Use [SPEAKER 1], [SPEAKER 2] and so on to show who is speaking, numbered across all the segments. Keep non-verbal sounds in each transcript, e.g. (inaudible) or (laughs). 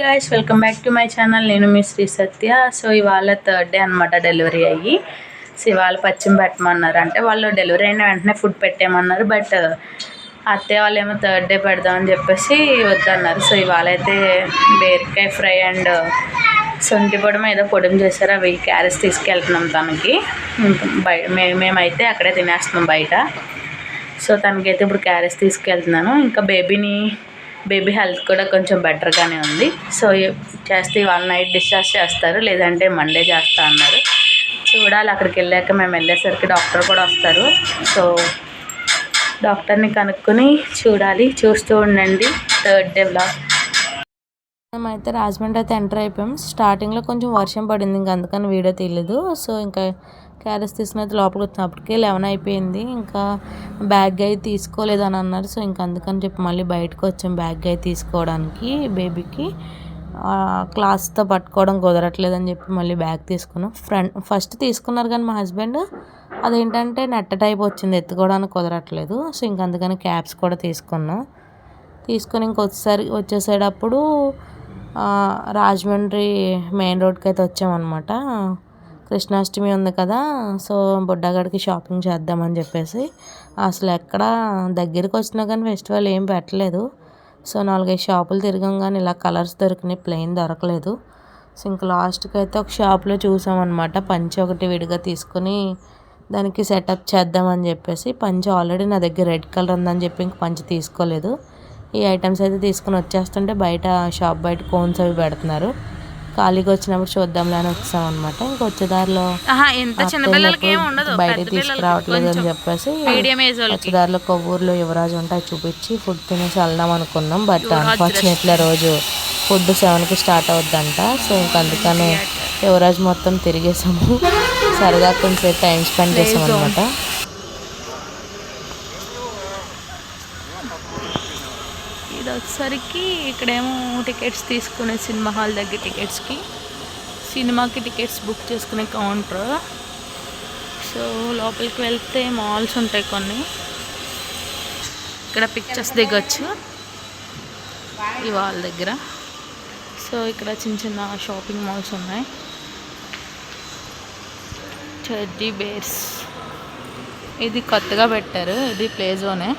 [SPEAKER 1] Guys welcome back to my channel నేను మీ Sri Satya. So ఇవాళ థర్డ్ డే అనమాట డెలివరీ అయ్యి. సో ఇవాళ పచ్చిమి పెట్టమన్నారు. అంటే వాళ్ళు డెలివరీ అయిన వెంటనే ఫుడ్ పెట్టేయమన్నారు. బట్ uh, అత్తయ్య వాళ్ళు ఏమో థర్డ్ డే పెడదామని చెప్పేసి వద్దన్నారు. సో ఇవాళ అయితే బీరకాయ ఫ్రై అండ్ uh, సొంటి పొడం ఏదో పొడం చేశారు. అవి క్యారెట్స్ తీసుకెళ్తున్నాం తనకి. బయ మేమైతే అక్కడే తినేస్తున్నాం బయట. సో తనకైతే ఇప్పుడు క్యారెట్స్ తీసుకెళ్తున్నాను. ఇంకా బేబీని బేబీ హెల్త్ కూడా కొంచెం బెటర్గానే ఉంది. సో చేస్తే వన్ నైట్ డిశ్చార్జ్ చేస్తారు లేదంటే మండే చేస్తా అన్నారు. చూడాలి అక్కడికి వెళ్ళాక మేము వెళ్ళేసరికి డాక్టర్ కూడా వస్తారు. సో డాక్టర్ని కనుక్కొని చూడాలి చూస్తూ ఉండండి. థర్డ్ డే బ్లాగ్
[SPEAKER 2] మేమైతే రాజమండ్రి అయితే ఎంటర్ అయిపోయాం. స్టార్టింగ్లో కొంచెం వర్షం పడింది ఇంకా అందుకని వీడియో తీయలేదు. సో ఇంకా క్యారెస్ తీసుకుని అయితే లోపలికి వచ్చినప్పటికే లెవెన్ అయిపోయింది. ఇంకా బ్యాగ్ అయితే తీసుకోలేదు అని అన్నారు. సో ఇంకా అందుకని చెప్పి మళ్ళీ బయటకు వచ్చాం బ్యాగ్ అయితే తీసుకోవడానికి బేబీకి. క్లాస్తో పట్టుకోవడం కుదరట్లేదు అని చెప్పి మళ్ళీ బ్యాగ్ తీసుకున్నాం. ఫ్రంట్ ఫస్ట్ తీసుకున్నారు కానీ మా హస్బెండ్ అదేంటంటే నెట్ట టైప్ వచ్చింది ఎత్తుకోవడానికి కుదరట్లేదు. సో ఇంక అందుకని క్యాబ్స్ కూడా తీసుకున్నాం. తీసుకొని ఇంకొకసారి వచ్చేసేటప్పుడు రాజమండ్రి మెయిన్ రోడ్కి అయితే వచ్చామన్నమాట. కృష్ణాష్టమి ఉంది కదా సో బుడ్డగాడికి షాపింగ్ చేద్దామని చెప్పేసి. అసలు ఎక్కడ దగ్గరికి వచ్చినా కానీ ఫెస్టివల్ ఏం పెట్టలేదు. సో నాలుగైదు షాపులు తిరిగాం కానీ ఇలా కలర్స్ దొరికినాయి ప్లెయిన్ దొరకలేదు. సో ఇంక లాస్ట్కి అయితే ఒక షాప్లో చూసామన్నమాట పంచి ఒకటి విడిగా తీసుకుని దానికి సెటప్ చేద్దామని చెప్పేసి. పంచి ఆల్రెడీ నా దగ్గర రెడ్ కలర్ ఉందని చెప్పి ఇంక పంచి తీసుకోలేదు. ఈ ఐటమ్స్ అయితే తీసుకుని వచ్చేస్తుంటే బయట షాప్ బయట కోన్స్ అవి పెడుతున్నారు. ఖాళీగా వచ్చినప్పుడు చూద్దాంలే అని వచ్చాం అనమాట ఇంకా వచ్చే దారిలో
[SPEAKER 1] ఎంత
[SPEAKER 2] బయట తీసుకురావట్లేదు అని చెప్పేసి వచ్చే దారిలో కొవ్వూరులో యువరాజు ఉంటే అది చూపించి ఫుడ్ తినేసి వెళ్దాం అనుకున్నాం. బట్ అన్ఫార్చునేట్లీ రోజు ఫుడ్ సెవెన్కి స్టార్ట్ అవుద్దంట. సో ఇంక అందుకని యువరాజ్ మొత్తం తిరిగేసాము. సరదా కొంచెం టైం స్పెండ్ చేసాం అనమాట
[SPEAKER 1] వచ్చేసరికి ఇక్కడేమో టికెట్స్ తీసుకునే సినిమా హాల్ దగ్గర టికెట్స్కి. సినిమాకి టికెట్స్ బుక్ చేసుకునే కౌంటర్. సో లోపలికి వెళ్తే మాల్స్ ఉంటాయి కొన్ని. ఇక్కడ పిక్చర్స్ దిగొచ్చు. ఈ వాల్ దగ్గర. సో ఇక్కడ చిన్న చిన్న షాపింగ్ మాల్స్ ఉన్నాయి. Teddy bears. ఇది కొత్తగా పెట్టారు. ఇది ప్లేజోనే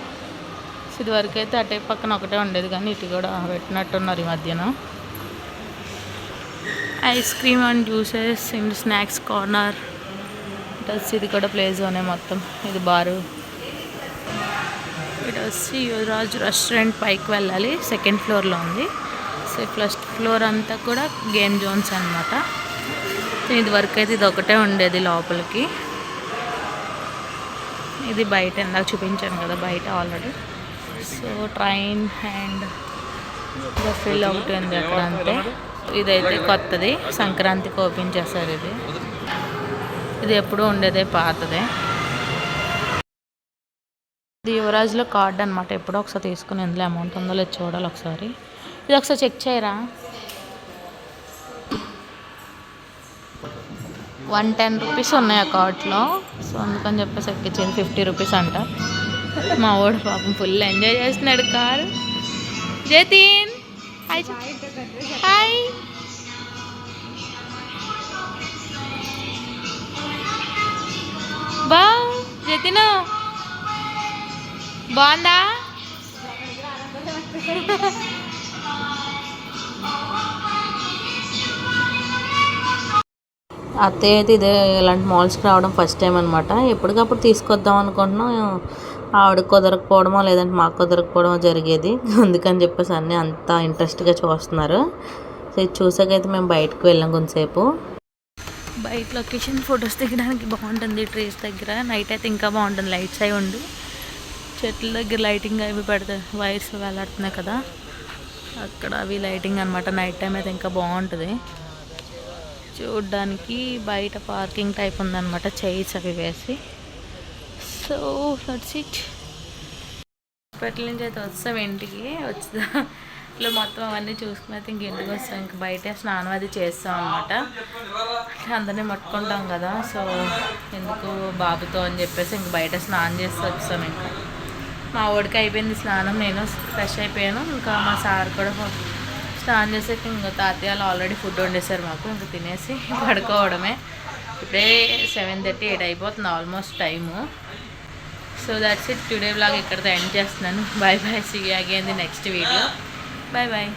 [SPEAKER 1] సో ఇది వరకు అయితే అటే పక్కన ఒకటే ఉండేది కానీ ఇటు కూడా పెట్టినట్టున్నారు ఈ మధ్యన. Ice cream and juices and snacks corner ఇటు ఇది కూడా ప్లే జోనే మొత్తం. ఇది బారు. ఇటు వచ్చి యువరాజ్ రెస్టారెంట్ పైకి వెళ్ళాలి. సెకండ్ ఫ్లోర్లో ఉంది. సో ఫస్ట్ ఫ్లోర్ అంతా కూడా గేమ్ జోన్స్ అనమాట ఇది వరకు అయితే ఇది ఒకటే ఉండేది లోపలికి. ఇది బయట ఇందాక చూపించాను కదా బయట already so train and fill ఒకటి ఉంది అక్కడ అంతే ఇదైతే కొత్తది. సంక్రాంతికి ఓపెన్ చేశారు ఇది. ఇది ఎప్పుడూ ఉండేదే పాతదే. ఇది యువరాజ్లో కార్డ్ అనమాట ఎప్పుడో ఒకసారి తీసుకుని ఎందులో అమౌంట్ ఉందో లేదు చూడాలి ఒకసారి. ఇది ఒకసారి చెక్ చేయరా? వన్ టెన్ రూపీస్ ఉన్నాయి ఆ కార్ట్లో సో అందుకని చెప్పేసి ఎక్కించింది ఫిఫ్టీ రూపీస్ అంట. మా వాడు పాపం ఫుల్ ఎంజాయ్ చేస్తున్నాడు కారు. జతిన్ హాయ్ హాయ్ బా జతిన్ బాగుందా?
[SPEAKER 2] అత్తయ్య అయితే ఇదే ఇలాంటి మాల్స్కి రావడం ఫస్ట్ టైం అనమాట ఎప్పటికప్పుడు తీసుకొద్దాం అనుకుంటున్నాం. ఆవిడ కుదరకపోవడమో లేదంటే మాకు కుదరకపోవడమో జరిగేది. అందుకని చెప్పేసి అన్నీ అంత ఇంట్రెస్ట్గా చూస్తున్నారు. సో ఇది చూసాకైతే మేము బయటకు వెళ్ళాం కొంతసేపు.
[SPEAKER 1] బయట లొకేషన్ ఫొటోస్ దిగడానికి బాగుంటుంది ట్రీస్ దగ్గర. నైట్ అయితే ఇంకా బాగుంటుంది లైట్స్ అయి ఉండి. చెట్ల దగ్గర లైటింగ్ అవి పెడతాయి వైర్స్ వేలాడుతున్నాయి కదా. అక్కడ అవి లైటింగ్ అనమాట నైట్ టైం అయితే ఇంకా బాగుంటుంది. చూడ్డానికి బయట పార్కింగ్ టైప్ ఉందన్నమాట చైర్స్ అవి వేసి. సో దట్స్ ఇట్ హాస్పిటల్ నుంచి అయితే వస్తాం ఇంటికి వచ్చా ఇట్లా మొత్తం అవన్నీ చూసుకుని అయితే ఇంక ఇంటికి వస్తాం. ఇంక బయట స్నానం అది చేస్తాం అనమాట అందరినీ పట్టుకుంటాం కదా సో ఎందుకు బాబుతో అని చెప్పేసి ఇంక బయట స్నానం చేసి వచ్చాం ఇంకా. మా ఓడికి అయిపోయింది స్నానం నేను ఫ్రెష్ అయిపోయాను. ఇంకా మా సార్ కూడా స్నానం చేసాక ఇంకా తాతయ్యలు ఆల్రెడీ ఫుడ్ వండేశారు మాకు. ఇంకా తినేసి (laughs) పడుకోవడమే. ఇప్పుడే సెవెన్ థర్టీ ఎయిట్ అయిపోతుంది almost time. So that's it today blog ఇక్కడితో ఎండ్ చేస్తున్నాను. Bye bye see again the next video bye bye